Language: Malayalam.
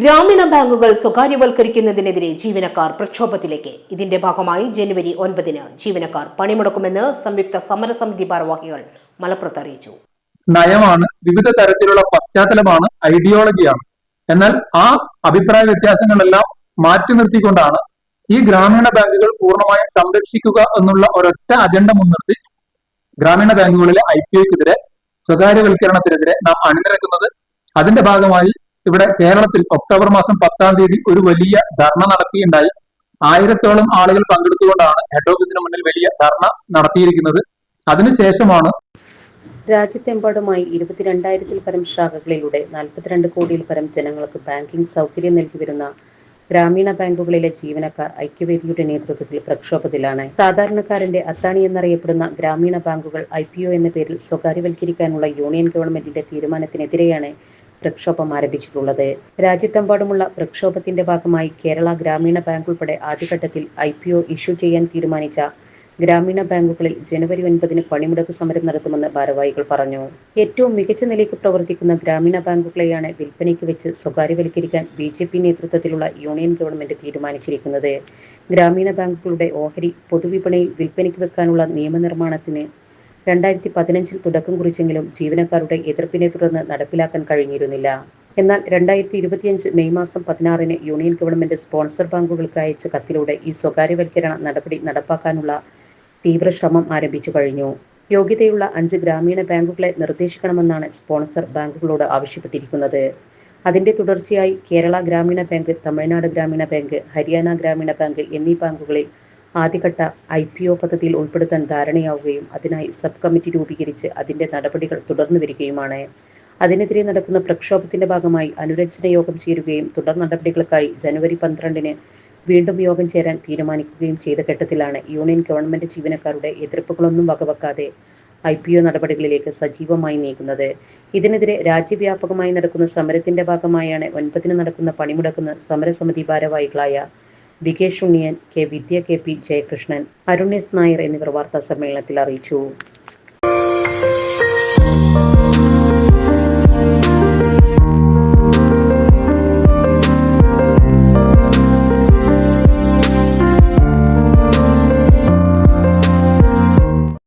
ഗ്രാമീണ ബാങ്കുകൾ സ്വകാര്യവൽക്കരിക്കുന്നതിനെതിരെ ജീവനക്കാർ പ്രക്ഷോഭത്തിലേക്ക്. ഇതിന്റെ ഭാഗമായി ജനുവരി ഒൻപതിന് ജീവനക്കാർ പണിമുടക്കുമെന്ന് സംയുക്ത സമരസമിതി ഭാരവാഹികൾ മലപ്പുറത്ത് അറിയിച്ചു. നയമാണ് വിവിധ തരത്തിലുള്ള പശ്ചാത്തലമാണ് ഐഡിയോളജിയാണ്. എന്നാൽ ആ അഭിപ്രായ വ്യത്യാസങ്ങളെല്ലാം മാറ്റി നിർത്തിക്കൊണ്ടാണ് ഈ ഗ്രാമീണ ബാങ്കുകൾ പൂർണമായും സംരക്ഷിക്കുക എന്നുള്ള ഒരൊറ്റ അജണ്ട മുൻനിർത്തി ഗ്രാമീണ ബാങ്കുകളിലെ ഐ പി ഒക്കെതിരെ സ്വകാര്യവൽക്കരണത്തിനെതിരെ നാം അണിനിരക്കുന്നത്. അതിന്റെ ഭാഗമായി ഇവിടെ കേരളത്തിൽ ഒക്ടോബർ മാസം പത്താം തീയതി ഒരു വലിയ ധർണ നടത്തിയുണ്ടായി ആയിരത്തോളം ആളുകൾ പങ്കെടുത്തുകൊണ്ടാണ് ഹെഡ് ഓഫീസിന് മുന്നിൽ വലിയ ധർണ നടത്തിയിരിക്കുന്നത്. അതിനുശേഷമാണ് രാജ്യത്തെമ്പാടുമായി ഇരുപത്തിരണ്ടായിരത്തിൽ പരം ശാഖകളിലൂടെ നാൽപ്പത്തിരണ്ട് കോടിയിൽ പരം ജനങ്ങൾക്ക് ബാങ്കിംഗ് സൗകര്യം നൽകി വരുന്ന ഗ്രാമീണ ബാങ്കുകളിലെ ജീവനക്കാർ ഐക്യവേദിയുടെ നേതൃത്വത്തിൽ പ്രക്ഷോഭത്തിലാണ്. സാധാരണക്കാരന്റെ അത്താണി എന്നറിയപ്പെടുന്ന ഗ്രാമീണ ബാങ്കുകൾ ഐ പി ഒ എന്ന പേരിൽ സ്വകാര്യവൽക്കരിക്കാനുള്ള യൂണിയൻ ഗവൺമെന്റിന്റെ തീരുമാനത്തിനെതിരെയാണ് പ്രക്ഷോഭം ആരംഭിച്ചിട്ടുള്ളത്. രാജ്യത്തെമ്പാടുമുള്ള പ്രക്ഷോഭത്തിന്റെ ഭാഗമായി കേരള ഗ്രാമീണ ബാങ്ക് ഉൾപ്പെടെ ആദ്യഘട്ടത്തിൽ ഐ പി ഒ ഇഷ്യൂ ചെയ്യാൻ തീരുമാനിച്ച ഗ്രാമീണ ബാങ്കുകളിൽ ജനുവരി ഒൻപതിന് പണിമുടക്ക് സമരം നടത്തുമെന്ന് ഭാരവാഹികൾ പറഞ്ഞു. ഏറ്റവും മികച്ച നിലയ്ക്ക് പ്രവർത്തിക്കുന്ന ഗ്രാമീണ ബാങ്കുകളെയാണ് വിൽപ്പനയ്ക്ക് വെച്ച് സ്വകാര്യവൽക്കരിക്കാൻ ബി ജെ പി നേതൃത്വത്തിലുള്ള യൂണിയൻ ഗവൺമെന്റ് തീരുമാനിച്ചിരിക്കുന്നത്. ഗ്രാമീണ ബാങ്കുകളുടെ ഓഹരി പൊതുവിപണിയിൽ വിൽപ്പനയ്ക്ക് വെക്കാനുള്ള നിയമനിർമ്മാണത്തിന് രണ്ടായിരത്തി പതിനഞ്ചിൽ തുടക്കം കുറിച്ചെങ്കിലും ജീവനക്കാരുടെ എതിർപ്പിനെ തുടർന്ന് നടപ്പിലാക്കാൻ കഴിഞ്ഞിരുന്നില്ല. എന്നാൽ രണ്ടായിരത്തി ഇരുപത്തിയഞ്ച് മെയ് മാസം പതിനാറിന് യൂണിയൻ ഗവൺമെന്റ് സ്പോൺസർ ബാങ്കുകൾക്ക് അയച്ച കത്തിലൂടെ ഈ സ്വകാര്യവൽക്കരണ നടപടി നടപ്പാക്കാനുള്ള തീവ്ര ശ്രമം ആരംഭിച്ചു കഴിഞ്ഞു. യോഗ്യതയുള്ള അഞ്ച് ഗ്രാമീണ ബാങ്കുകളെ നിർദ്ദേശിക്കണമെന്നാണ് സ്പോൺസർ ബാങ്കുകളോട് ആവശ്യപ്പെട്ടിരിക്കുന്നത്. അതിന്റെ തുടർച്ചയായി കേരള ഗ്രാമീണ ബാങ്ക് തമിഴ്നാട് ഗ്രാമീണ ബാങ്ക് ഹരിയാന ഗ്രാമീണ ബാങ്ക് എന്നീ ബാങ്കുകളിൽ ആദ്യഘട്ട ഐ പി ഒ പദ്ധതിയിൽ ഉൾപ്പെടുത്താൻ ധാരണയാവുകയും അതിനായി സബ് കമ്മിറ്റി രൂപീകരിച്ച് അതിന്റെ നടപടികൾ തുടർന്നു വരികയുമാണ്. അതിനെതിരെ നടക്കുന്ന പ്രക്ഷോഭത്തിന്റെ ഭാഗമായി അനുരഞ്ജന യോഗം ചേരുകയും തുടർ നടപടികൾക്കായി ജനുവരി പന്ത്രണ്ടിന് വീണ്ടും യോഗം ചേരാൻ തീരുമാനിക്കുകയും ചെയ്ത ഘട്ടത്തിലാണ് യൂണിയൻ ഗവൺമെന്റ് ജീവനക്കാരുടെ എതിർപ്പുകളൊന്നും വകവെക്കാതെ ഐ പി ഒ നടപടികളിലേക്ക് സജീവമായി നീങ്ങുന്നത്. ഇതിനെതിരെ രാജ്യവ്യാപകമായി നടക്കുന്ന സമരത്തിന്റെ ഭാഗമായാണ് ഒൻപതിന് നടക്കുന്ന പണിമുടക്കുന്ന സമരസമിതി ഭാരവാഹികളായ Vikesh ഷുണിയൻ K Vidya K P Jayakrishnan Arun S Nair എന്നിവർ വാർത്താ സമ്മേളനത്തിൽ അറിയിച്ചു.